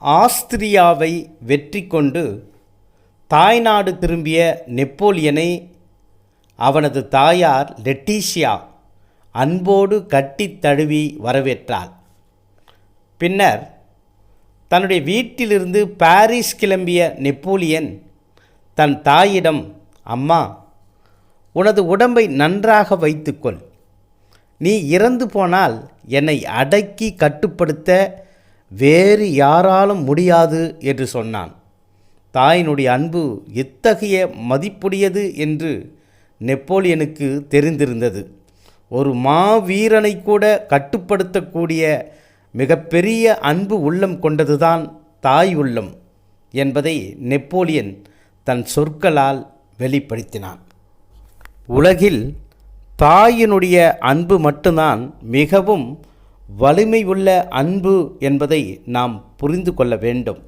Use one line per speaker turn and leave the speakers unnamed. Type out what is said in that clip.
ஆஸ்திரியாவை வெற்றி கொண்டு தாய்நாடு திரும்பிய நெப்போலியனை அவனது தாயார் லெட்டீஷியா அன்போடு கட்டித் தழுவி வரவேற்றாள். பின்னர் தன்னுடைய வீட்டிலிருந்து பாரிஸ் கிளம்பிய நெப்போலியன் தன் தாயிடம் அம்மா உனது உடம்பை நன்றாக வைத்துக்கொள். நீ இறந்து போனால் என்னை அடக்கி கட்டுப்படுத்த வேறு யாராலும் முடியாது என்று சொன்னான். தாயினுடைய அன்பு எத்தகைய மதிப்புடையது என்று நெப்போலியனுக்கு தெரிந்திருந்தது. ஒரு மாவீரனை கூட கட்டுப்படுத்தக்கூடிய மிகப்பெரிய அன்பு உள்ளம் கொண்டதுதான் தாய் உள்ளம் என்பதை நெப்போலியன் தன் சொற்களால் வெளிப்படுத்தினான். உலகில் தாயினுடைய அன்பு மட்டும்தான் மிகவும் வலிமை உள்ள அன்பு என்பதை நாம் புரிந்து கொள்ள வேண்டும்.